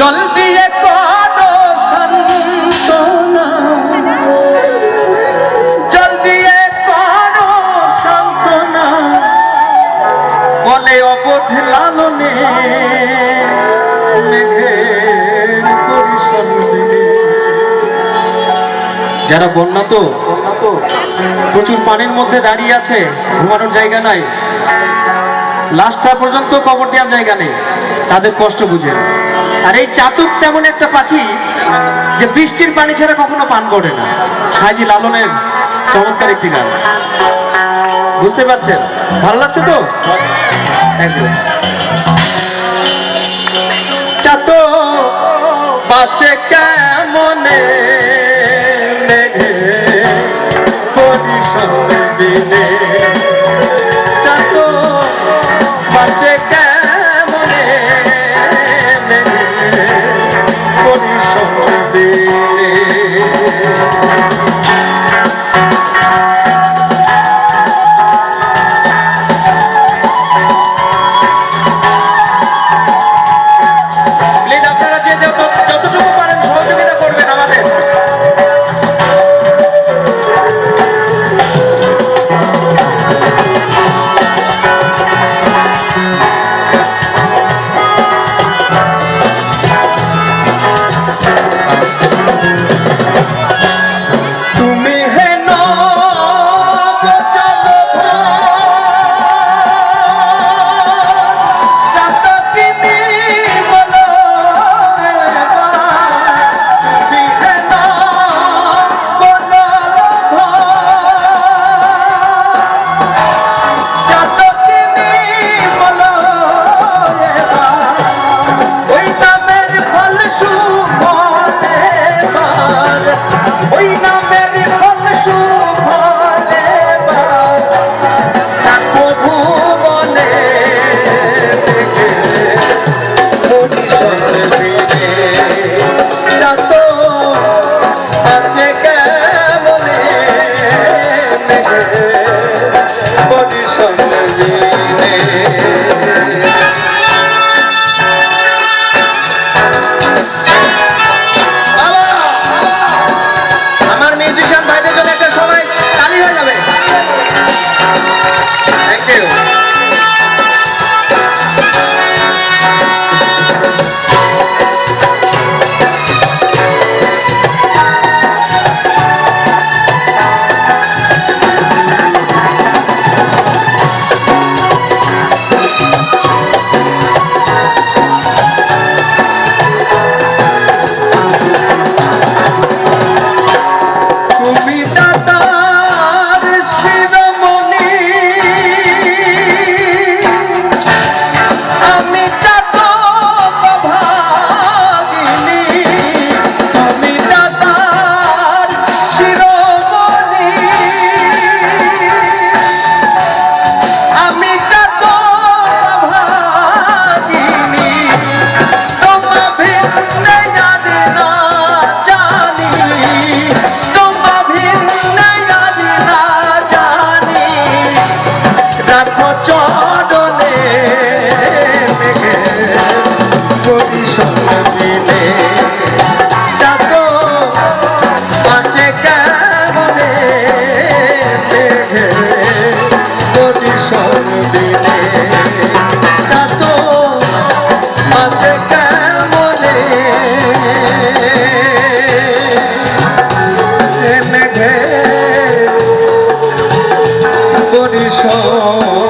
জল দিয়ে দিয়ে যারা বন্যা তো, প্রচুর পানির মধ্যে দাঁড়িয়ে আছে, ঘুমানোর জায়গা নাই। লাস্টটা পর্যন্ত কবর দেওয়ার জায়গা নেই, তাদের কষ্ট বুঝে। আর এই চাতুক তেমন একটা পাখি যে বৃষ্টির পানি ছাড়া কখনো পান করে না। সাইজি লালনের চমৎকার একটি গান। বুঝতে পারছেন? ভালো লাগছে তো? চাতো বাঁচে কেমনে মেঘে পরিসন্দিনে চাতো 哦